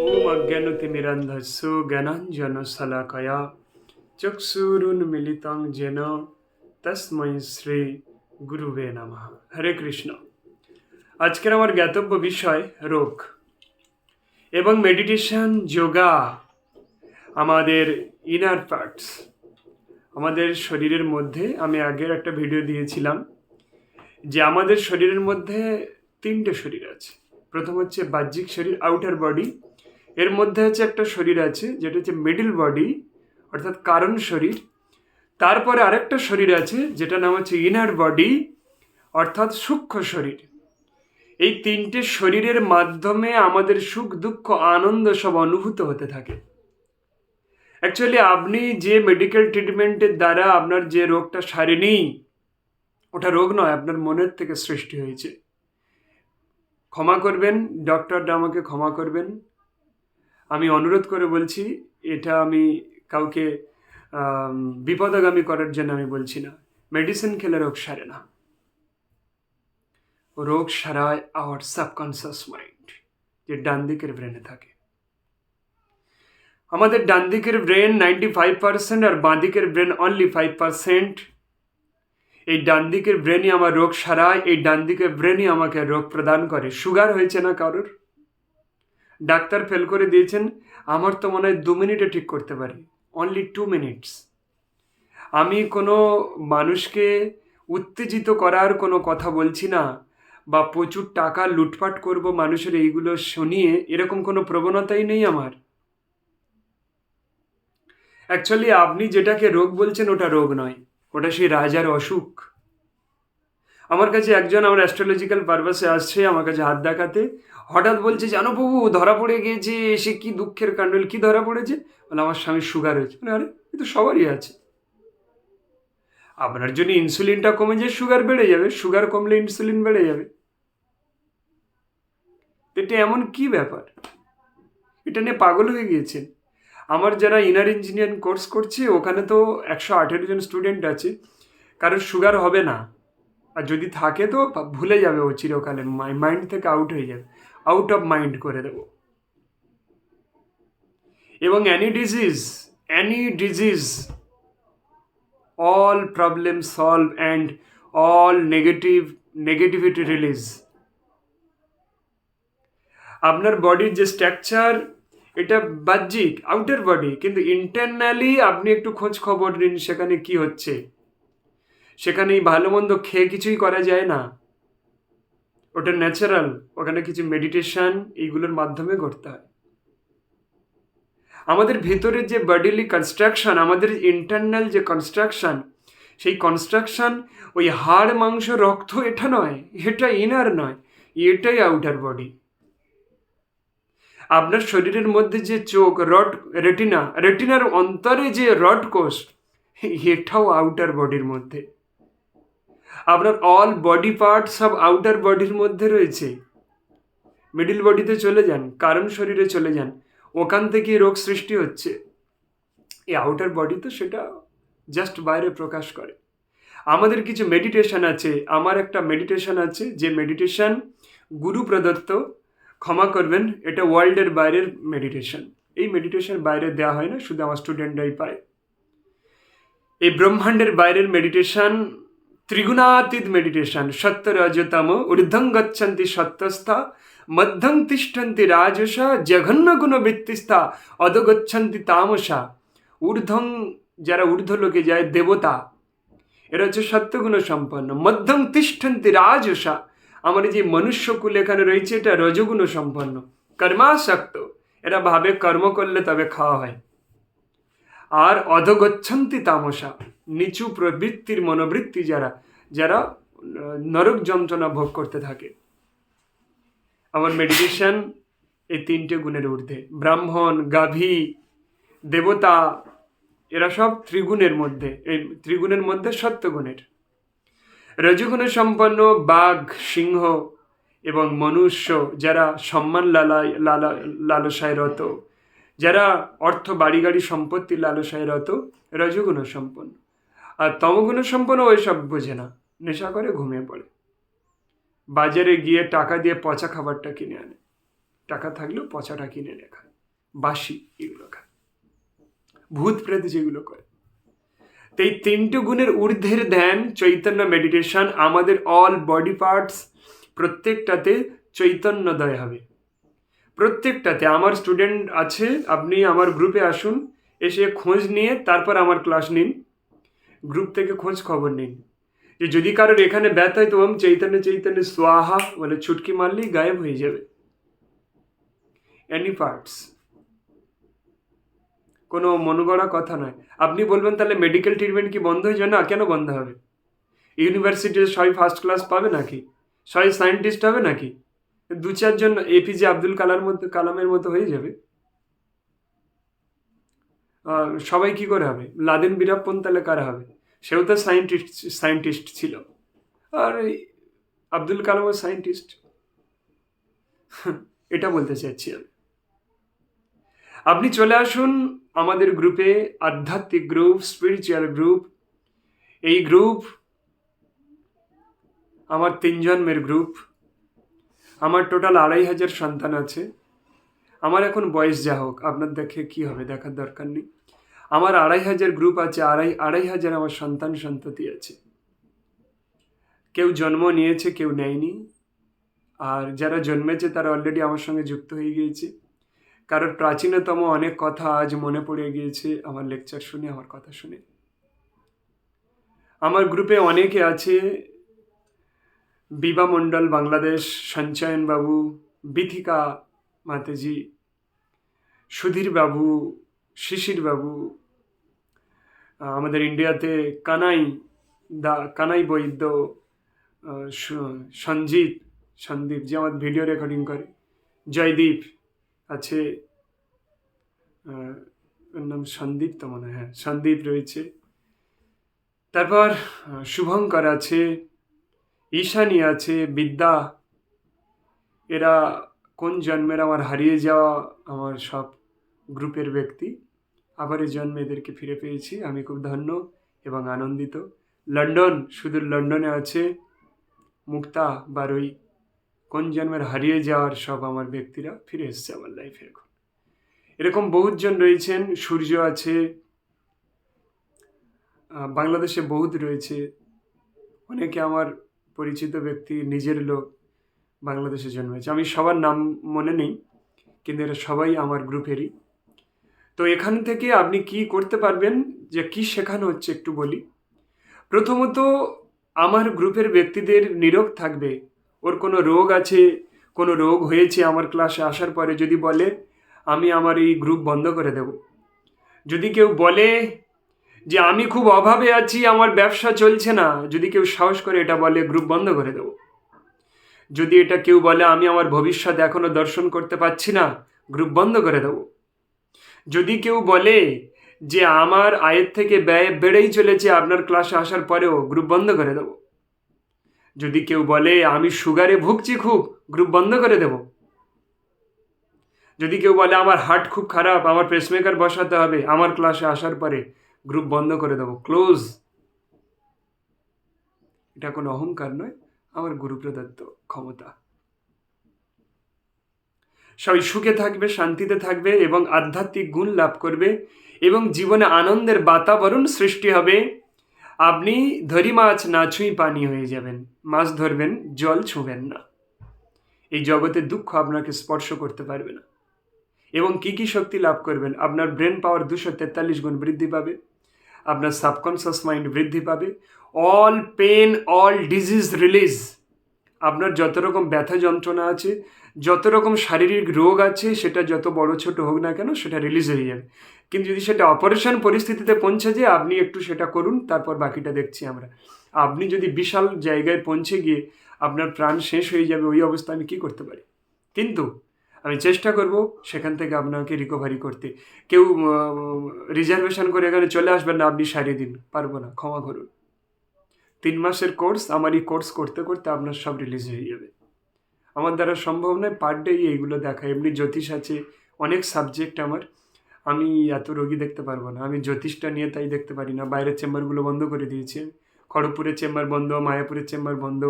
ওম অজ্ঞানতিমিরন্ধস্য জ্ঞানাঞ্জন শলাকয়া চক্ষুরুন্মিলিতং যেন তস্মৈ শ্রী গুরুবে নমঃ হরে কৃষ্ণ আজকের আমার জ্ঞাতব্য বিষয় রোগ এবং মেডিটেশন যোগা আমাদের ইনার পার্টস আমাদের শরীরের মধ্যে আমি আগের একটা ভিডিও দিয়েছিলাম যে আমাদের শরীরের মধ্যে তিনটে শরীর আছে। প্রথম হচ্ছে বাহ্যিক শরীর আউটার বডি এর মধ্যে হচ্ছে একটা শরীর আছে, যেটা হচ্ছে মিডিল বডি অর্থাৎ কারণ শরীর। তারপরে আরেকটা শরীর আছে যেটা নাম হচ্ছে ইনার বডি অর্থাৎ সূক্ষ্ম শরীর। এই তিনটে শরীরের মাধ্যমে আমাদের সুখ, দুঃখ, আনন্দ সব অনুভূত হতে থাকে। অ্যাকচুয়ালি আপনি যে মেডিকেল ট্রিটমেন্টের দ্বারা আপনার যে রোগটা সারেনি ওটা রোগ নয়, আপনার মনের থেকে সৃষ্টি হয়েছে। ক্ষমা করবেন ডক্টরটা আমাকে ক্ষমা করবেন। আমি অনুরোধ করে বলছি, এটা আমি কাউকে বিপদগামী করার জন্য আমি বলছি না। মেডিসিন খেলে রোগ সারে না। রোগ সারায় আওয়ার সাবকনসিয়াস মাইন্ড যে ডান দিকের ব্রেনে থাকে। আমাদের ডান দিকের ব্রেন নাইনটি ফাইভ পার্সেন্ট আর বাঁ দিকের ব্রেন অনলি ফাইভ পার্সেন্ট এই ডান দিকের ব্রেনই আমার রোগ সারায়, এই ডান দিকের ব্রেনই আমাকে রোগ প্রদান করে। সুগার হয়েছে না কারোর? ডাক্তার ফেল করে দিয়েছেন, আমার তো মনে হয় দু মিনিটে ঠিক করতে পারি। অনলি টু মিনিটস আমি কোনো মানুষকে উত্তেজিত করার কোনো কথা বলছি না, বা প্রচুর টাকা লুটপাট করব মানুষের এইগুলো শুনিয়ে, এরকম কোনো প্রবণতাই নেই আমার। অ্যাকচুয়ালি আপনি যেটাকে রোগ বলছেন, ওটা রোগ নয়। ওটা সেই রাজার অসুখ। আমার কাছে একজন আমার অ্যাস্ট্রোলজিক্যাল পারপাসে আসছে, আমার কাছে হাত দেখাতে। হঠাৎ বলছে, জানো বাবু, ধরা পড়ে গিয়েছে, সে কি দুঃখের কাণ্ডল, কি ধরা পড়েছে? বলে, আমার স্বামীর সুগার হয়েছে। বলে, আরে, এ তো সবারই আছে। আপনার যদি ইনসুলিনটা কমে যায় সুগার বেড়ে যাবে। সুগার কমলে ইনসুলিন বেড়ে যাবে। এটা এমন কি ব্যাপার? এটা নিয়ে পাগল হয়ে গিয়েছেন। আমার যারা ইনার ইঞ্জিনিয়ারিং কোর্স করছি, ওখানে তো একশো আঠেরো জন স্টুডেন্ট আছে। কারোর সুগার হবে না। আর যদি থাকে তো ভুলে যাবে ও চিরকালে। মাইন্ড থেকে আউট হয়ে যাবে। আউট অফ মাইন্ড করে দেব। এবং any disease any disease all problem solve and all negative negativity release আপনার বডির যে স্ট্রাকচার এটা বাহ্যিক আউটার বডি কিন্তু ইন্টারনালি আপনি একটু খোঁজ খবর নিন সেখানে কি হচ্ছে। সেখানে ভালো মন্দ খেয়ে কিছুই করা যায় না। ওটা ন্যাচারাল ওখানে কিছু মেডিটেশন এইগুলোর মাধ্যমে করতে হয়। আমাদের ভেতরের যে বডিলি কনস্ট্রাকশন আমাদের ইন্টারনাল যে কনস্ট্রাকশন সেই কনস্ট্রাকশন ওই হাড়, মাংস, রক্ত এটা নয়, এটা ইনার নয়, এটাই আউটার বডি আপনার শরীরের মধ্যে যে চোখ, রড রেটিনা রেটিনার অন্তরে যে রড কোষ, এটাও আউটার বডির মধ্যে। আপনার অল বডি পার্ট সব আউটার বডির মধ্যে রয়েছে। মিডিল বডিতে চলে যান, কারণ শরীরে চলে যান, ওখান থেকে রোগ সৃষ্টি হচ্ছে। এই আউটার বডি তো সেটা জাস্ট বাইরে প্রকাশ করে। আমাদের কিছু মেডিটেশন আছে, আমার একটা মেডিটেশন আছে, যে মেডিটেশন গুরু প্রদত্ত ক্ষমা করবেন, এটা ওয়ার্ল্ডের বাইরের মেডিটেশন এই মেডিটেশন বাইরে দেওয়া হয় না, শুধু আমার স্টুডেন্টরাই পায় এই ব্রহ্মাণ্ডের বাইরের মেডিটেশন ত্রিগুণাতীত মেডিটেশন সত্য রজতম ঊর্ধ্বং গচ্ছন্তি সত্যস্থা, মধ্যং তিষ্ঠন্তি রাজসা, জঘন্য গুণ বৃত্তিস্থা, অধগচ্ছন্তি তামসা। ঊর্ধ্বং, যারা ঊর্ধ্ব লোকে যায় দেবতা, এরা হচ্ছে সত্যগুণ সম্পন্ন। মধ্যম তিষ্ঠন্তি রাজসা আমার যে মনুষ্যকুল এখানে রয়েছে, এটা রজগুণ সম্পন্ন। কর্মাসক্ত এরা ভাবে কর্ম করলে তবে খাওয়া হয়। আর অধগচ্ছন্তি তামসা। নিচু প্রবৃত্তির মনোবৃত্তি যারা যারা নরক যন্ত্রণা ভোগ করতে থাকে। আমার মেডিটেশন এই তিনটে গুণের ঊর্ধ্বে। ব্রাহ্মণ, গাভী, দেবতা, এরা সব ত্রিগুণের মধ্যে। এই ত্রিগুণের মধ্যে সত্যগুণের রজগুণ সম্পন্ন বাঘ, সিংহ এবং মনুষ্য যারা সম্মান লালায় লালা, লালসায় রত, যারা অর্থ বাড়ি গাড়ি সম্পত্তি লালসায় রত রজগুণ সম্পন্ন আর তমগুণ সম্পন্ন ওই সব বোঝে না, নেশা করে ঘুমিয়ে পড়ে। বাজারে গিয়ে টাকা দিয়ে পচা খাবারটা কিনে আনে। টাকা থাকলেও পচাটা কিনে খায়। বাসি এগুলো খায়। ভূত প্রেত যেগুলো করে। এই তিনটে গুণের ঊর্ধ্বের ধ্যান, চৈতন্য মেডিটেশন আমাদের অল বডি পার্টস প্রত্যেকটাতে চৈতন্যদয় হবে। প্রত্যেকটাতে আমার স্টুডেন্ট আছে, আপনি আমার গ্রুপে আসুন, এসে খোঁজ নিয়ে তারপর আমার ক্লাস নিন। গ্রুপ থেকে খোঁজ খবর নিন। যে যদি কারোর এখানে ব্যথা হয়, তো ওম চৈতন্য চৈতন্য সোয়াহা বলে ছুটকি মারলেই গায়েব হয়ে যাবে। এনি পার্টস কোনো মনগড়া কথা নয়। আপনি বলবেন তাহলে মেডিকেল ট্রিটমেন্ট কি বন্ধ হয়ে যাবে? না, কেন বন্ধ হবে? ইউনিভার্সিটিতে সবাই ফার্স্ট ক্লাস পাবে নাকি? সবাই সায়েন্টিস্ট হবে নাকি? দু চারজন এপিজে আব্দুল কালার মতো, কালামের মতো হয়ে যাবে। সবাই কি করে হবে? লাদেন বীরাপ্পন তাহলে কারা হবে? সেও তো সায়েন্টিস্ট সায়েন্টিস্ট ছিল। আর আব্দুল কালামও সায়েন্টিস্ট এটা বলতে চাইছি আমি। আপনি চলে আসুন আমাদের গ্রুপে আধ্যাত্মিক গ্রুপ স্পিরিচুয়াল গ্রুপ এই গ্রুপ আমার তিন জন্মের গ্রুপ আমার টোটাল আড়াই হাজার সন্তান আছে। আমার এখন বয়স যা হোক, আপনার দেখে কি হবে, দেখার দরকার নেই। আমার আড়াই হাজার গ্রুপ আছে, আড়াই আড়াই হাজার আমার সন্তান সন্ততি আছে। কেউ জন্ম নিয়েছে, কেউ নেয়নি। আর যারা জন্মেছে, তারা অলরেডি আমার সঙ্গে যুক্ত হয়ে গিয়েছে। কারোর প্রাচীনতম অনেক কথা আজ মনে পড়ে গিয়েছে আমার লেকচার শুনে আমার কথা শুনে। আমার গ্রুপে অনেকে আছে বিবা মণ্ডল বাংলাদেশ সঞ্চয়ন বাবু বিথিকা মাতেজি সুধীর বাবু শিশির বাবু আমাদের ইন্ডিয়াতে কানাই দা কানাই বৈদ্য আহ, স- সঞ্জীব সন্দীপ যে আমার ভিডিও রেকর্ডিং করে জয়দীপ আছে ওর নাম সন্দীপ তো মনে হয় সন্দীপ রয়েছে। তারপর শুভঙ্কর আছে, ঈশানী আছে, বিদ্যা। এরা কোন জন্মের আমার হারিয়ে যাওয়া আমার সব গ্রুপের ব্যক্তি? আবার এই জন্মে এদেরকে ফিরে পেয়েছি, আমি খুব ধন্য এবং আনন্দিত। লন্ডন শুধু লন্ডনে আছে, মুক্তা বারুই। কোন জন্মের হারিয়ে যাওয়ার সব আমার ব্যক্তিরা ফিরে এসছে আমার লাইফে এখন। এরকম বহুতজন রয়েছেন, সূর্য আছে বাংলাদেশে বহুত রয়েছে, অনেকে আমার পরিচিত ব্যক্তি, নিজের লোক বাংলাদেশে জন্মেছে। আমি সবার নাম মনে নেই, কিন্তু এরা সবাই আমার গ্রুপেরই। তো এখান থেকে আপনি কি করতে পারবেন, যে কি শেখানো হচ্ছে একটু বলি। প্রথমত, আমার গ্রুপের ব্যক্তিদের নিরোগ থাকবে ওর কোনো রোগ আছে? কোনো রোগ হয়েছে আমার ক্লাসে আসার পরে যদি বলে, আমি আমার এই গ্রুপ বন্ধ করে দেব। যদি কেউ বলে যে আমি খুব অভাবে আছি, আমার ব্যবসা চলছে না, যদি কেউ সাহস করে এটা বলে গ্রুপ বন্ধ করে দেব। যদি এটা কেউ বলে, আমি আমার ভবিষ্যৎ এখনও দর্শন করতে পারছি না গ্রুপ বন্ধ করে দেব। যদি কেউ বলে যে আমার আয়ের থেকে ব্যয় বেড়েই চলেছে, আপনার ক্লাসে আসার পরেও গ্রুপ বন্ধ করে দেব। যদি কেউ বলে, আমি সুগারে ভুগছি খুব গ্রুপ বন্ধ করে দেব। যদি কেউ বলে, আমার হার্ট খুব খারাপ, আমার পেসমেকার বসাতে হবে, আমার ক্লাসে আসার পরে গ্রুপ বন্ধ করে দেবো। ক্লোজ এটা কোনো অহংকার নয়, আমার গুরু প্রদত্ত ক্ষমতা। সবাই সুখে থাকবে, শান্তিতে থাকবে এবং আধ্যাত্মিক গুণ লাভ করবে এবং জীবনে আনন্দের বাতাবরণ সৃষ্টি হবে। আপনি ধরি মাছ না ছুঁই পানি হয়ে যাবেন, মাছ ধরবেন, জল ছুঁবেন না। এই জগতের দুঃখ আপনাকে স্পর্শ করতে পারবে না। এবং কি কি শক্তি লাভ করবেন? আপনার ব্রেন পাওয়ার দুশো তেতাল্লিশ গুণ বৃদ্ধি পাবে, আপনার সাবকনসিয়াস মাইন্ড বৃদ্ধি পাবে। All pain all disease release আপনার যত রকম ব্যথা যন্ত্রণা আছে, যত রকম শারীরিক রোগ আছে, সেটা যত বড় ছোট হোক না কেন সেটা রিলিজ হয়ে যাবে। কিন্তু যদি সেটা অপারেশন পরিস্থিতিতে পৌঁছে যায় আপনি একটু সেটা করুন, তারপর বাকিটা দেখছি আমরা। আপনি যদি বিশাল জায়গায় পৌঁছে গিয়ে আপনার প্রাণ শেষ হয়ে যাবে, ওই অবস্থা আমি কী করতে পারি? কিন্তু আমি চেষ্টা করব সেখান থেকে আপনাকে রিকভারি করতে। কেউ রিজার্ভেশন করে এখানে চলে আসবেন না, আপনি সারিয়ে দিন। পারব না, ক্ষমা করুন। তিন মাসের কোর্স আমার এই কোর্স করতে করতে আপনার সব রিলিজ হয়ে যাবে। আমার দ্বারা সম্ভব নয় পার ডে এইগুলো দেখা। এমনি জ্যোতিষ আছে, অনেক সাবজেক্ট আমার। আমি এত রোগী দেখতে পারব না। আমি জ্যোতিষটা নিয়ে তাই দেখতে পারি না। বাইরের চেম্বারগুলো বন্ধ করে দিয়েছি খড়গপুরের চেম্বার বন্ধ, মায়াপুরের চেম্বার বন্ধ,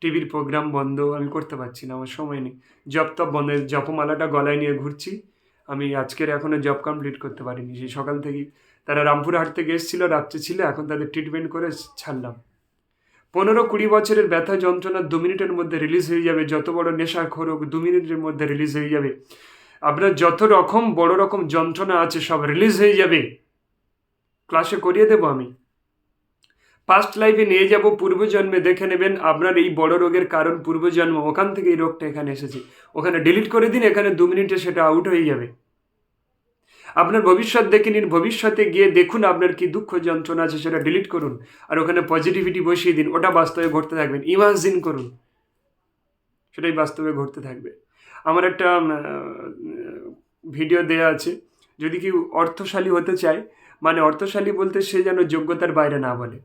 টিভির প্রোগ্রাম বন্ধ, আমি করতে পারছি না, আমার সময় নেই। জব তব বন্ধ জপমালাটা গলায় নিয়ে ঘুরছি। আমি আজকের এখনও জব কমপ্লিট করতে পারিনি। সেই সকাল থেকেই তারা রামপুরহাট থেকে এসেছিল, রাত্রে ছিল, এখন তাদের ট্রিটমেন্ট করে ছাড়লাম। পনেরো কুড়ি বছরের ব্যথা যন্ত্রণা দু মিনিটের মধ্যে রিলিজ হয়ে যাবে, যত বড় নেশা হোক দু মিনিটের মধ্যে রিলিজ হয়ে যাবে। আপনার যত রকম বড় রকম যন্ত্রণা আছে, সব রিলিজ হয়ে যাবে। ক্লাসে করিয়ে দেবো আমি। পাস্ট লাইফে নিয়ে যাব, পূর্বজন্মে দেখে নেবেন আপনার এই বড় রোগের কারণ, পূর্বজন্ম, ওখান থেকে এই রোগটা এখানে এসেছে। ওখানে ডিলিট করে দিন, এখানে দু মিনিটে সেটা আউট হয়ে যাবে। আপনার ভবিষ্যৎ দেখে নিন। ভবিষ্যতে গিয়ে দেখুন আপনার কি দুঃখ যন্ত্রণা আছে, সেটা ডিলিট করুন আর ওখানে পজিটিভিটি বসিয়ে দিন। ওটা বাস্তবে ঘটতে থাকবেন ইমাজিন করুন। সেটাই বাস্তবে ঘটতে থাকবে। আমার একটা ভিডিও দেয়া আছে। যদি কেউ অর্থশালী হতে চায় মানে অর্থশালী বলতে সে যেন যোগ্যতার বাইরে না বলে।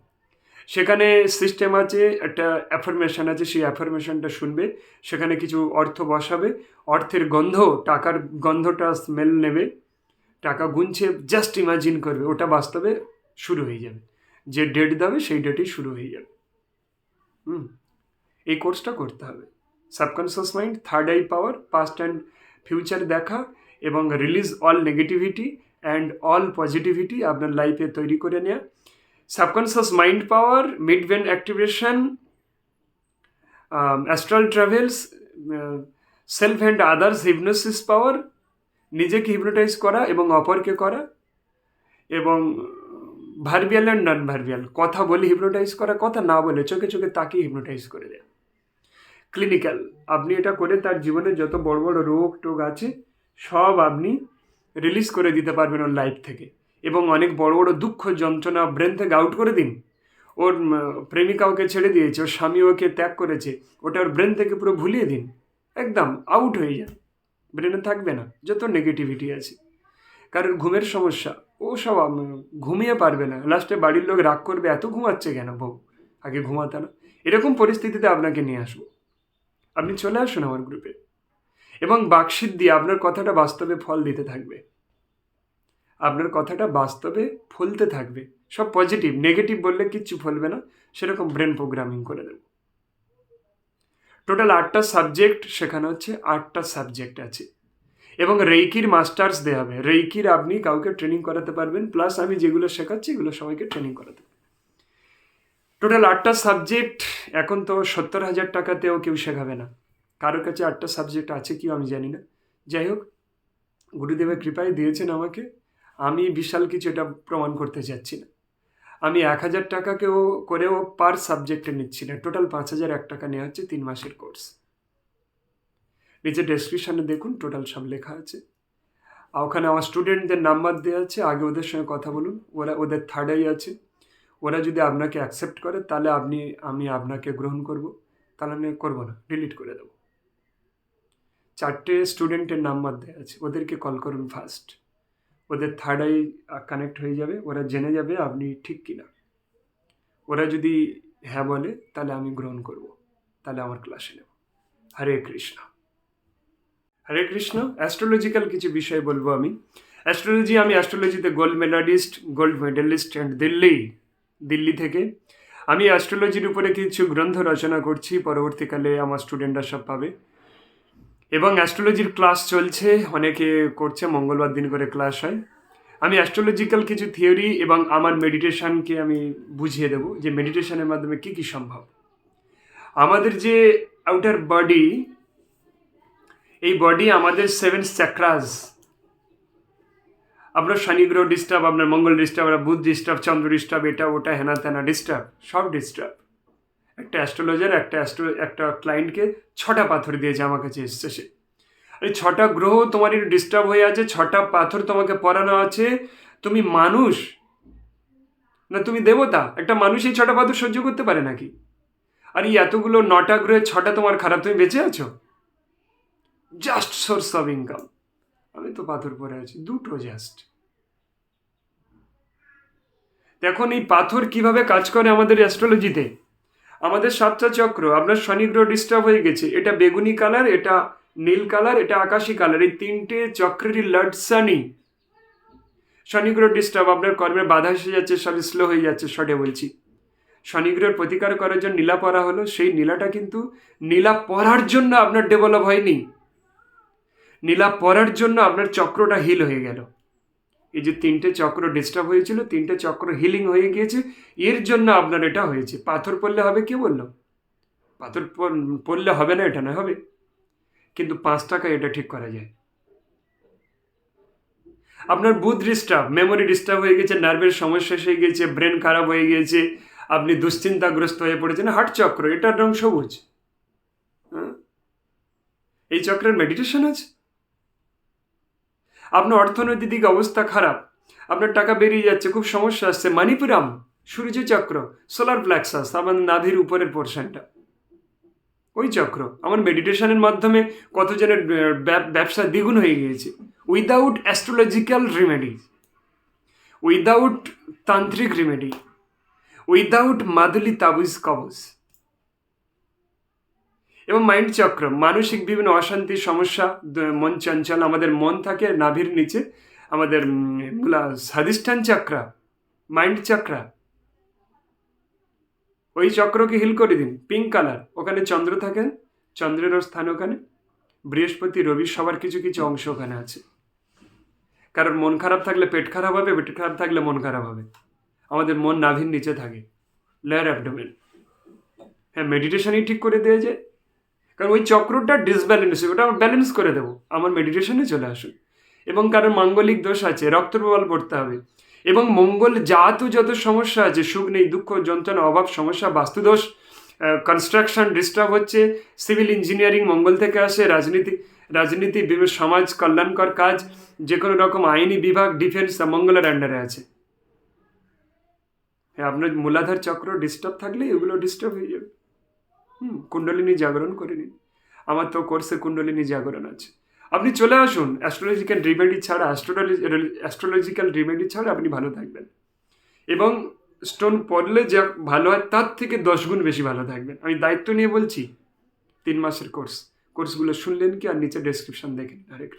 সেখানে সিস্টেম আছে, একটা অ্যাফার্মেশন আছে, সেই অ্যাফার্মেশনটা শুনবে। সেখানে কিছু অর্থ বসাবে। অর্থের গন্ধ, টাকার গন্ধটা স্মেল নেবে। টাকা গুনছে জাস্ট ইমাজিন করবে, ওটা বাস্তবে শুরু হয়ে যাবে। যে ডেট দেবে, সেই ডেটেই শুরু হয়ে যাবে। হুম, এই কোর্সটা করতে হবে। Subconscious mind third eye power past and future দেখা এবং release all negativity and all positivity আপনার লাইফে তৈরি করে নেওয়া subconscious mind power mid when activation astral travels self and others hypnosis power নিজেকে হিপনোটাইজ করা এবং অপরকে করা এবং ভার্বিয়াল অ্যান্ড নন ভার্বিয়াল কথা বলে হিপনোটাইজ করা, কথা না বলে চোখে চোখে তাকে হিপনোটাইজ করে দেয়। ক্লিনিক্যাল আপনি এটা করে তার জীবনে যত বড় বড় রোগ টোগ আছে, সব আপনি রিলিজ করে দিতে পারবেন ওর লাইফ থেকে। এবং অনেক বড় বড় দুঃখ, যন্ত্রণা ব্রেন থেকে আউট করে দিন। ওর প্রেমিকা ওকে ছেড়ে দিয়েছে, ওর স্বামী ওকে ত্যাগ করেছে, ওটা ওর ব্রেন থেকে পুরো ভুলিয়ে দিন। একদম আউট হয়ে যান। ব্রেনে থাকবে না, যত নেগেটিভিটি আছে। কারণ ঘুমের সমস্যা, ও সব ঘুমিয়ে পারবে না। লাস্টে বাড়ির লোক রাগ করবে, এত ঘুমাচ্ছে কেন বউ? আগে ঘুমাতে না। এরকম পরিস্থিতিতে আপনাকে নিয়ে আসব। আপনি চলে আসুন আমার গ্রুপে এবং বাকসিদ্ধি আপনার কথাটা বাস্তবে ফল দিতে থাকবে। আপনার কথাটা বাস্তবে ফলতে থাকবে। সব পজিটিভ নেগেটিভ বললে কিচ্ছু ফলবে না। সেরকম ব্রেন প্রোগ্রামিং করে দেব। টোটাল আটটা সাবজেক্ট সেখানে হচ্ছে আটটা সাবজেক্ট আছে। এবং রেইকির মাস্টার্স দেওয়া হবে। রেইকির আপনি কাউকে ট্রেনিং করাতে পারবেন প্লাস আমি যেগুলো শেখাচ্ছি, এগুলো সবাইকে ট্রেনিং করাতে টোটাল আটটা সাবজেক্ট এখন তো সত্তর হাজার টাকাতেও কেউ শেখাবে না। কারোর কাছে আটটা সাবজেক্ট আছে কি আমি জানি না। যাই হোক, গুরুদেবের কৃপায় দিয়েছেন আমাকে। আমি বিশাল কিছু এটা প্রমাণ করতে চাচ্ছি না। আমি এক হাজার টাকাকেও করেও পার সাবজেক্টে নিচ্ছি না। টোটাল পাঁচ হাজার এক টাকা নেওয়া হচ্ছে তিন মাসের কোর্স নিচে ডেসক্রিপশানে দেখুন টোটাল সব লেখা আছে। আর ওখানে আমার স্টুডেন্টদের নাম্বার দেওয়া আছে। আগে ওদের সঙ্গে কথা বলুন। ওরা ওদের থার্ড আই আছে। ওরা যদি আপনাকে অ্যাকসেপ্ট করে, তাহলে আপনি, আমি আপনাকে গ্রহণ করব। তাহলে আমি করব না। ডিলিট করে দেবো। চারটে স্টুডেন্টের নাম্বার দেওয়া আছে। ওদেরকে কল করুন ফার্স্ট ওদের থার্ড আই কানেক্ট হয়ে যাবে। ওরা জেনে যাবে আপনি ঠিক কিনা। ওরা যদি হ্যাঁ বলে, তাহলে আমি গ্রহণ করব। তাহলে আমার ক্লাসে নেব। হরে কৃষ্ণ। হরে কৃষ্ণ। অ্যাস্ট্রোলজিক্যাল কিছু বিষয় বলব আমি। অ্যাস্ট্রোলজি আমি অ্যাস্ট্রোলজিতে gold medalist gold medalist and Delhi Delhi থেকে। আমি অ্যাস্ট্রোলজির উপরে কিছু গ্রন্থ রচনা করছি। পরবর্তীকালে আমার স্টুডেন্টরা সব পাবে। এবং অ্যাস্ট্রোলজির ক্লাস চলছে, অনেকে করছে, মঙ্গলবার দিন করে ক্লাস হয়। আমি অ্যাস্ট্রোলজিক্যাল কিছু থিওরি এবং আমার মেডিটেশানকে আমি বুঝিয়ে দেব যে মেডিটেশানের মাধ্যমে কী কী সম্ভব। আমাদের যে আউটার বডি এই বডি আমাদের সেভেন চ্যাক্রাস আপনার শনি, গ্রহ ডিস্টার্ব আপনার মঙ্গল ডিস্টার্ব বুধ ডিস্টার্ব চন্দ্র ডিস্টার্ব এটা, ওটা হেনা তেনা ডিস্টার্ব সব ডিস্টার্ব একটা অ্যাস্ট্রোলজার একটা অ্যাস্ট্রো একটা ক্লায়েন্টকে ছটা পাথর দিয়েছে আমার কাছে এসছে সে। এই ছটা গ্রহ তোমার একটু ডিস্টার্ব হয়ে আছে, ছটা পাথর তোমাকে পরানো আছে, তুমি মানুষ? না, তুমি দেবতা? একটা মানুষ এই ছটা পাথর সহ্য করতে পারে নাকি? আর এই এতগুলো নটা গ্রহের ছটা তোমার খারাপ, তুমি বেঁচে আছো? জাস্ট সোর্স অফ ইনকাম আমি তো পাথর পরে আছি, দুটো জাস্ট দেখুন, এই পাথর কীভাবে কাজ করে আমাদের অ্যাস্ট্রোলজিতে আমাদের সাতটা চক্র আপনার শনিগ্রহ ডিস্টার্ব হয়ে গেছে। এটা বেগুনি কালার এটা নীল কালার এটা আকাশি কালার এই তিনটে চক্রেরই লর্ড শনি। শনি গ্রহ ডিস্টার্ব আপনার কর্মের বাধা এসে যাচ্ছে সব স্লো হয়ে যাচ্ছে শর্টে বলছি। শনিগ্রহের প্রতিকার করার জন্য নীলা পরা হলো, সেই নীলাটা কিন্তু নীলা পরার জন্য আপনার ডেভেলপ হয়নি। নীলা পরার জন্য আপনার চক্রটা হিল হয়ে গেল। এই যে তিনটে চক্র ডিস্টার্ব হয়েছিল, তিনটে চক্র হিলিং হয়ে গিয়েছে, এর জন্য আপনার এটা হয়েছে। পাথর পড়লে হবে কে বলল? পাথর পড়- পড়লে হবে না, এটা না হবে। কিন্তু পাঁচ টাকা এটা ঠিক করা যায়। আপনার বুথ ডিস্টার্ব মেমোরি ডিস্টার্ব হয়ে গেছে নার্ভের সমস্যা এসে গেছে ব্রেন খারাপ হয়ে গিয়েছে, আপনি দুশ্চিন্তাগ্রস্ত হয়ে পড়েছেন হার্ট চক্র, এটার রং সবুজ। হ্যাঁ? এই চক্রের মেডিটেশন আছে। আপনার অর্থনৈতিক অবস্থা খারাপ, আপনার টাকা বেরিয়ে যাচ্ছে, খুব সমস্যা আসছে। মানিপুরাম, সূর্য চক্র সোলার প্ল্যাক্সাস আমার নাভির উপরের পোর্শনটা ওই চক্র, আমার মেডিটেশনের মাধ্যমে কতজনের ব্যবসা দ্বিগুণ হয়ে গিয়েছে। উইদাউট অ্যাস্ট্রোলজিক্যাল রিমেডি উইদাউট তান্ত্রিক রিমেডি উইদাউট মাদুলি তাবিজ কবজ। এবং মাইন্ড চক্র মানসিক বিভিন্ন অশান্তি, সমস্যা মন চঞ্চল, আমাদের মন থাকে নাভির নিচে, আমাদের স্বাধিষ্ঠান চক্রা, মাইন্ড চক্রা। ওই চক্রকে হিল করে দিন পিঙ্ক কালার ওখানে চন্দ্র থাকেন চন্দ্রের স্থান ওখানে, বৃহস্পতি, রবি, সবার কিছু কিছু অংশ ওখানে আছে। কারণ মন খারাপ থাকলে পেট খারাপ হবে, পেট খারাপ থাকলে মন খারাপ হবে। আমাদের মন নাভির নিচে থাকে লেয়ার অ্যাবডোমেন হ্যাঁ মেডিটেশনই ঠিক করে দেওয়া যায়। কারণ ওই চক্রটা ডিসব্যালেন্স ওটা ব্যালেন্স করে দেবো। আমার মেডিটেশনে চলে আসুন। এবং কারোর মাঙ্গলিক দোষ আছে, রক্ত প্রবাল পড়তে হবে। এবং মঙ্গল জাতও যত সমস্যা আছে, সুখ নেই, দুঃখ, যন্ত্রণা, অভাব, সমস্যা বাস্তুদোষ কনস্ট্রাকশন ডিস্টার্ব হচ্ছে সিভিল ইঞ্জিনিয়ারিং মঙ্গল থেকে আসে, রাজনীতি রাজনীতি, বিভিন্ন সমাজ কল্যাণকর কাজ যে কোনো রকম আইনি বিভাগ ডিফেন্স মঙ্গলের আন্ডারে আছে। হ্যাঁ আপনার মূলাধার চক্র ডিস্টার্ব থাকলে এগুলো ডিস্টার্ব হয়ে যাবে। হুম, কুণ্ডলিনী জাগরণ করে নিন। আমার তো কোর্সে কুণ্ডলিনী জাগরণ আছে। আপনি চলে আসুন অ্যাস্ট্রোলজিক্যাল রিমেডি ছাড়া অ্যাস্ট্রোলজি অ্যাস্ট্রোলজিক্যাল রিমেডি ছাড়া আপনি ভালো থাকবেন। এবং স্টোন পড়লে যা ভালো হয়, তার থেকে দশ গুণ বেশি ভালো থাকবেন। আমি দায়িত্ব নিয়ে বলছি, তিন মাসের কোর্স। কোর্সগুলো শুনলেন কি? আর নিচে ডেসক্রিপশন দেখেন। হরে কৃষ্ণ।